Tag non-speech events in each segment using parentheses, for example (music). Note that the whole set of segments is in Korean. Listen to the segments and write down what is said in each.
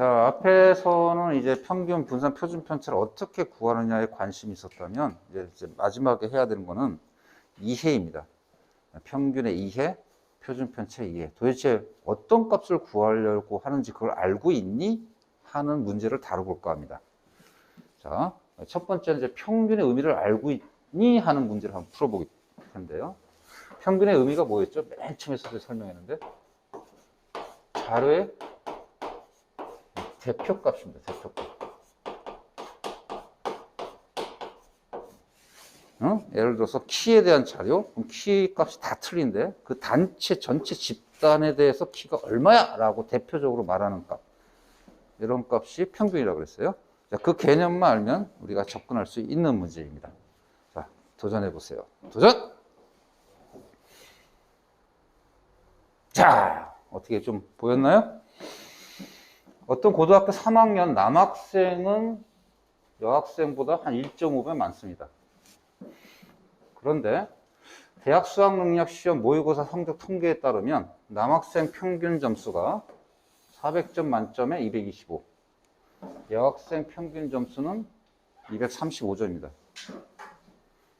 자, 앞에서는 이제 평균 분산 표준 편차를 어떻게 구하느냐에 관심이 있었다면 이제, 이제 마지막에 해야 되는 거는 이해입니다. 평균의 이해, 표준 편차 이해. 도대체 어떤 값을 구하려고 하는지 그걸 알고 있니? 하는 문제를 다뤄볼까 합니다. 자, 첫 번째는 이제 평균의 의미를 알고 있니? 하는 문제를 한번 풀어볼 텐데요. 평균의 의미가 뭐였죠? 맨 처음에 설명했는데 자료의 대표값입니다. 대표값. 어? 예를 들어서 키에 대한 자료, 그럼 키 값이 다 틀린데 그 단체 전체 집단에 대해서 키가 얼마야? 라고 대표적으로 말하는 값. 이런 값이 평균이라고 그랬어요. 자, 그 개념만 알면 우리가 접근할 수 있는 문제입니다. 자, 도전해 보세요. 도전! 자, 어떻게 좀 보였나요? 어떤 고등학교 3학년 남학생은 여학생보다 한 1.5배 많습니다. 그런데 대학 수학 능력 시험 모의고사 성적 통계에 따르면 남학생 평균 점수가 400점 만점에 225. 여학생 평균 점수는 235점입니다.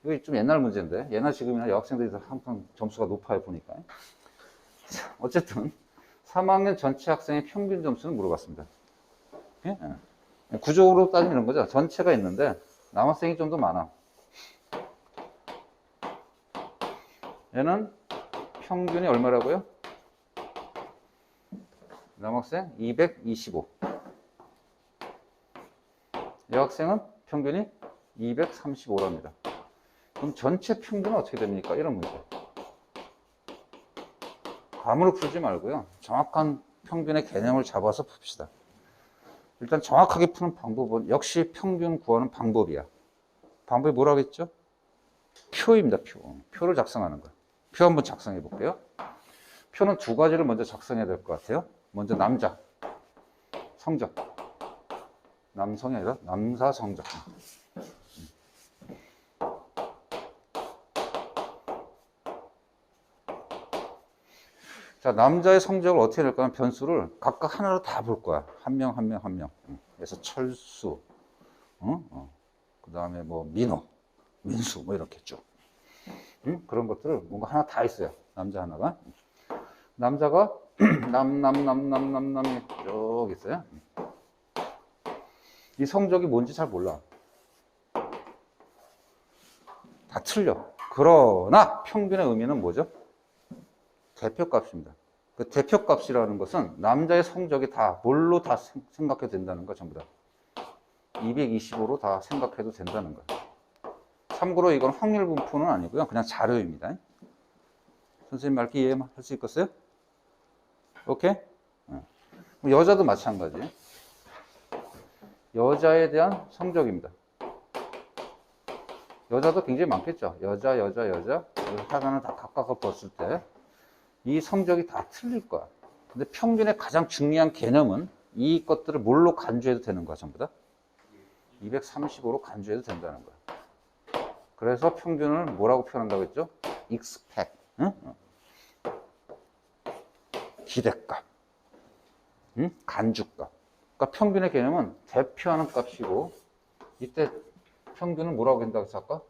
이거 좀 옛날 문제인데 옛날 지금이나 여학생들이 항상 점수가 높아요 보니까. 어쨌든 3학년 전체 학생의 평균 점수는 물어봤습니다. 예? 예. 구조로 이런 거죠. 전체가 있는데 남학생이 좀 더 많아. 얘는 평균이 얼마라고요? 남학생 225. 여학생은 평균이 235랍니다. 그럼 전체 평균은 어떻게 됩니까? 이런 문제. 감으로 풀지 말고요. 정확한 평균의 개념을 잡아서 풉시다. 일단 정확하게 푸는 방법은 역시 평균 구하는 방법이야. 방법이 뭐라고 했죠? 표입니다, 표. 표를 작성하는 거야. 표 한번 작성해 볼게요. 표는 두 가지를 먼저 작성해야 될 것 같아요. 먼저 남자, 성적. 남성이 아니라 남사 성적. 자, 남자의 성적을 어떻게 낼까 하면 변수를 각각 하나로 다 볼 거야. 한 명, 한 명, 한 명. 그래서 철수, 어? 어. 그 다음에 뭐 민호, 민수, 뭐 이렇게 쭉. 응? 그런 것들을 뭔가 하나 다 있어요. 남자 하나가. 남자가 (clears throat) 남, 남, 남, 남, 남, 남이 쭉 있어요. 이 성적이 뭔지 잘 몰라. 다 틀려. 그러나 평균의 의미는 뭐죠? 대표값입니다. 그 대표값이라는 것은 남자의 성적이 다 뭘로 다 생각해도 된다는 거 전부 다. 225로 다 생각해도 된다는 거. 참고로 이건 확률 분포는 아니고요. 그냥 자료입니다. 선생님 말기 이해할 수 있겠어요? 오케이? 어. 여자도 마찬가지. 여자에 대한 성적입니다. 여자도 굉장히 많겠죠. 여자, 여자, 여자. 하나는 다 각각을 봤을 때 이 성적이 다 틀릴 거야. 근데 평균의 가장 중요한 개념은 이 것들을 뭘로 간주해도 되는 거야, 전부 다? 235로 간주해도 된다는 거야. 그래서 평균을 뭐라고 표현한다고 했죠? expect. 응? 기대값. 응? 간주값. 그러니까 평균의 개념은 대표하는 값이고, 이때 평균은 뭐라고 한다고 했어, 아까?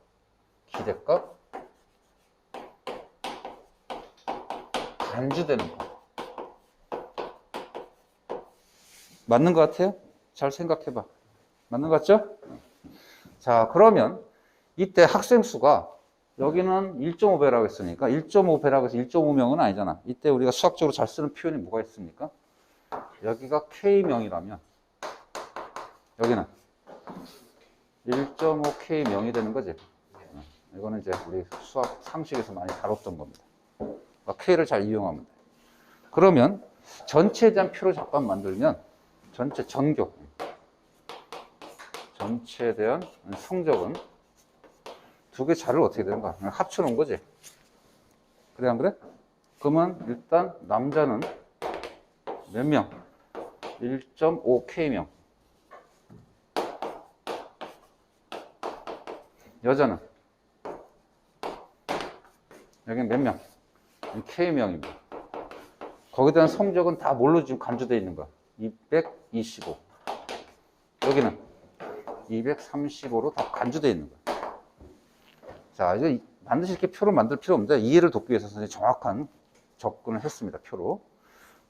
기대값, 간주되는 거. 맞는 것 같아요? 잘 생각해 봐. 맞는 것 같죠? 자, 그러면 이때 학생 수가 여기는 1.5배라고 했으니까 1.5배라고 해서 1.5명은 아니잖아. 이때 우리가 수학적으로 잘 쓰는 표현이 뭐가 있습니까? 여기가 K명이라면 여기는 1.5K명이 되는 거지. 이거는 이제 우리 수학 상식에서 많이 다뤘던 겁니다. 그러니까 K를 잘 이용하면 돼. 그러면 전체에 대한 표를 잠깐 만들면 전체 전교 전체에 대한 성적은 두 개 자를 어떻게 되는 거야? 그냥 합쳐 놓은 거지. 그래 안 그래? 그러면 일단 남자는 몇 명? 1.5K명. 여자는 여기 몇 명? K명입니다. 거기에 대한 성적은 다 뭘로 지금 간주되어 있는 거야? 225. 여기는 235로 다 간주되어 있는 거예요. 자, 이제 이- 반드시 이렇게 표를 만들 필요 없는데 이해를 돕기 위해서 정확한 접근을 했습니다. 표로.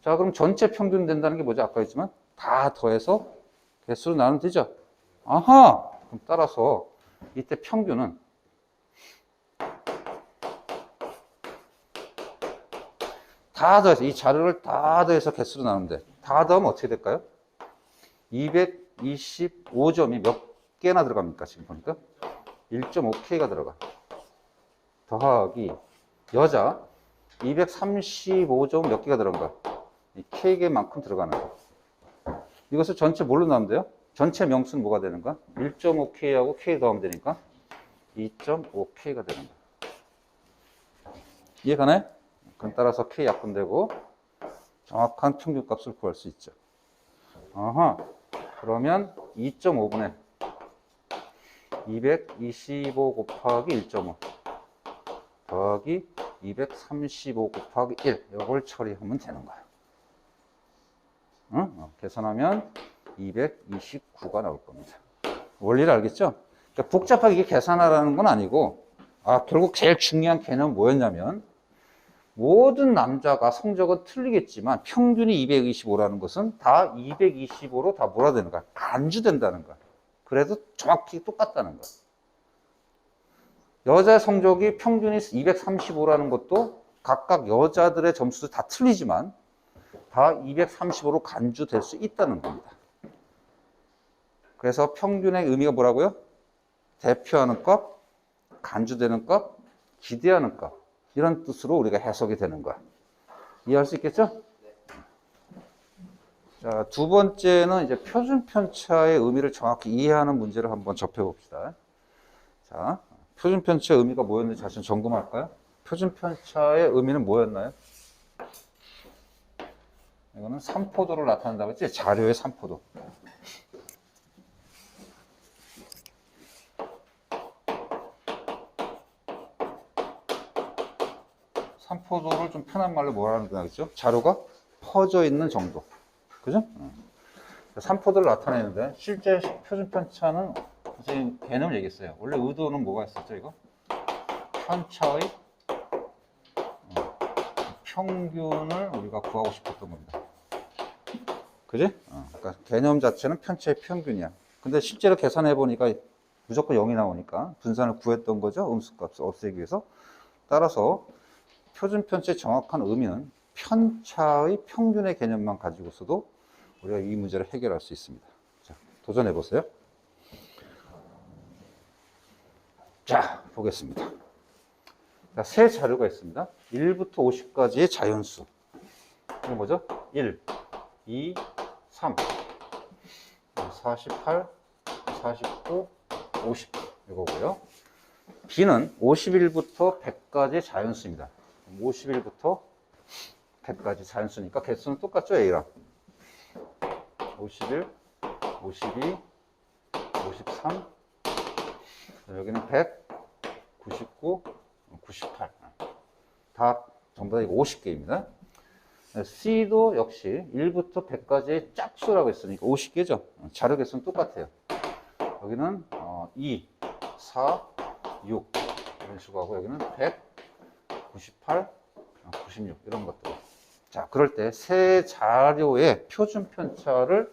자, 그럼 전체 평균 된다는 게 뭐죠? 아까 했지만 다 더해서 개수로 나누면 되죠? 아하! 그럼 따라서 이때 평균은 다 더해서 이 자료를 다 더해서 개수로 나누면 돼. 다 더하면 어떻게 될까요? 225점이 몇 개나 들어갑니까? 지금 보니까 1.5K가 들어가. 더하기 여자 235점 몇 개가 들어간 거야? 이 K개만큼 들어가는 거. 이것을 전체 뭘로 나누면 돼요? 전체 명수는 뭐가 되는 거야? 1.5K하고 K 더하면 되니까 2.5K가 되는 거야. 이해 가나요? 그럼 따라서 K 약분되고 정확한 평균값을 구할 수 있죠. 아하. 그러면 2.5분의 225 곱하기 1.5 더하기 235 곱하기 1 이걸 처리하면 되는 거야. 응? 어, 계산하면 229가 나올 겁니다. 원리를 알겠죠? 그러니까 복잡하게 계산하라는 건 아니고 아, 결국 제일 중요한 개념은 뭐였냐면 모든 남자가 성적은 틀리겠지만 평균이 225라는 것은 다 225로 다 몰아되는 거야. 간주된다는 거야. 그래도 정확히 똑같다는 거야. 여자 성적이 평균이 235라는 것도 각각 여자들의 점수도 다 틀리지만 다 235로 간주될 수 있다는 겁니다. 그래서 평균의 의미가 뭐라고요? 대표하는 값, 간주되는 값, 기대하는 값. 이런 뜻으로 우리가 해석이 되는 거야. 이해할 수 있겠죠? 자, 두 번째는 이제 표준 편차의 의미를 정확히 이해하는 문제를 한번 접해 봅시다. 자, 표준 편차의 의미가 뭐였는지 다시 점검할까요? 표준 편차의 의미는 뭐였나요? 이거는 3포도를 나타낸다고 했지? 자료의 3포도. 삼포도를 좀 편한 말로 뭐라는 거겠죠? 자료가 퍼져 있는 정도. 그죠? 어. 삼포도를 나타내는데 실제 표준 편차는 선생님 개념을 얘기했어요. 원래 의도는 뭐가 있었죠, 이거? 편차의 어, 평균을 우리가 구하고 싶었던 겁니다. 그지? 어, 그러니까 개념 자체는 편차의 평균이야. 근데 실제로 계산해 보니까 무조건 0이 나오니까 분산을 구했던 거죠. 음수값을 없애기 위해서. 따라서 표준 편차의 정확한 의미는 편차의 평균의 개념만 가지고서도 우리가 이 문제를 해결할 수 있습니다. 자, 도전해 보세요. 자, 보겠습니다. 자, 세 자료가 있습니다. 1부터 50까지의 자연수. 이게 뭐죠? 1, 2, 3, 48, 49, 50. 이거고요. B는 51부터 100까지의 자연수입니다. 51부터 100까지 자연수니까 개수는 똑같죠, A랑. 51, 52, 53, 여기는 100, 99, 98. 다 전부 다 이거 50개입니다. C도 역시 1부터 100까지의 짝수라고 했으니까 50개죠. 자료 개수는 똑같아요. 여기는 2, 4, 6 이런 식으로 하고 여기는 100, 98, 96 이런 것들. 자, 그럴 때 세 자료의 표준 편차를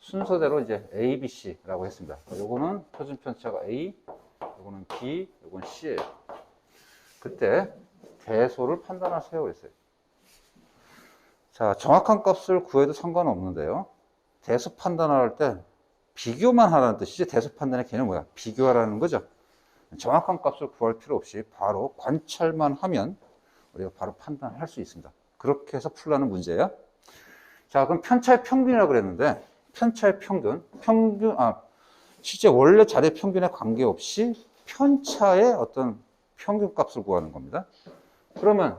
순서대로 이제 A, B, C라고 했습니다. 요거는 표준 편차가 A, 요거는 B, 요건 C예요. 그때 대소를 판단하세요 그랬어요. 자, 정확한 값을 구해도 상관없는데요. 대소 판단할 때 비교만 하라는 뜻이지 대소 판단의 개념은 뭐야? 비교하라는 거죠. 정확한 값을 구할 필요 없이 바로 관찰만 하면 우리가 바로 판단할 수 있습니다. 그렇게 해서 풀라는 문제예요. 자, 그럼 편차의 평균이라고 그랬는데 편차의 평균, 평균 아 실제 원래 자리 평균에 관계없이 편차의 어떤 평균 값을 구하는 겁니다. 그러면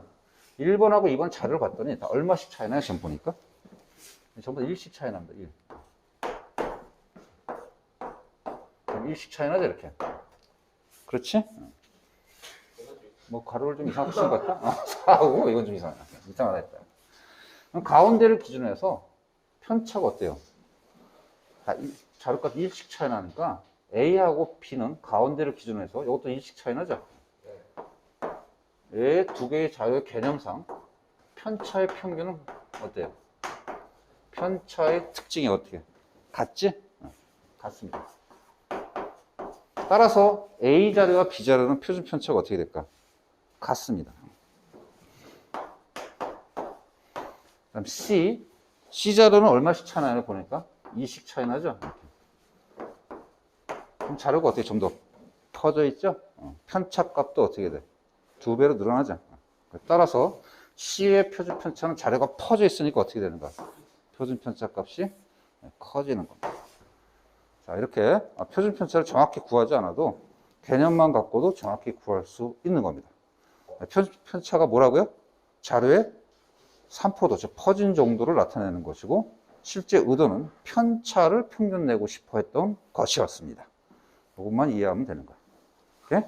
1번하고 2번 자료를 봤더니 다 얼마씩 차이 나요? 지금 보니까 전부 다 1씩 차이 납니다. 1. 그럼 1씩 차이 나죠, 이렇게. 그렇지? 뭐 가로를 좀 이상하게 쓴 것 같다? 어, (laughs) 4, 5, 이건 좀 이상하다. 이상하다 했다. 가운데를 기준으로 해서 편차가 어때요? 다 이- 자료값 일씩 차이 나니까 A하고 B는 가운데를 기준으로 해서 이것도 일씩 차이 나죠? 이두 개의 자료의 개념상 편차의 평균은 어때요? 편차의 특징이 어떻게? 같지? 어, 같습니다. 따라서 A 자료와 B 자료는 표준 편차가 어떻게 될까? 같습니다. 그다음 C, C 자료는 얼마씩 차이 나요? 보니까 2씩 차이 나죠? 그럼 자료가 어떻게 좀 더 퍼져 있죠? 어, 편차 값도 어떻게 돼? 두 배로 늘어나죠? 따라서 C의 표준 편차는 자료가 퍼져 있으니까 어떻게 되는가? 표준 편차 값이 커지는 겁니다. 자, 이렇게 아, 표준 편차를 정확히 구하지 않아도 개념만 갖고도 정확히 구할 수 있는 겁니다. 표준 편차가 뭐라고요? 자료의 산포도, 즉 퍼진 정도를 나타내는 것이고 실제 의도는 편차를 평균 내고 싶어 했던 것이었습니다. 이것만 이해하면 되는 거예요. 오케이?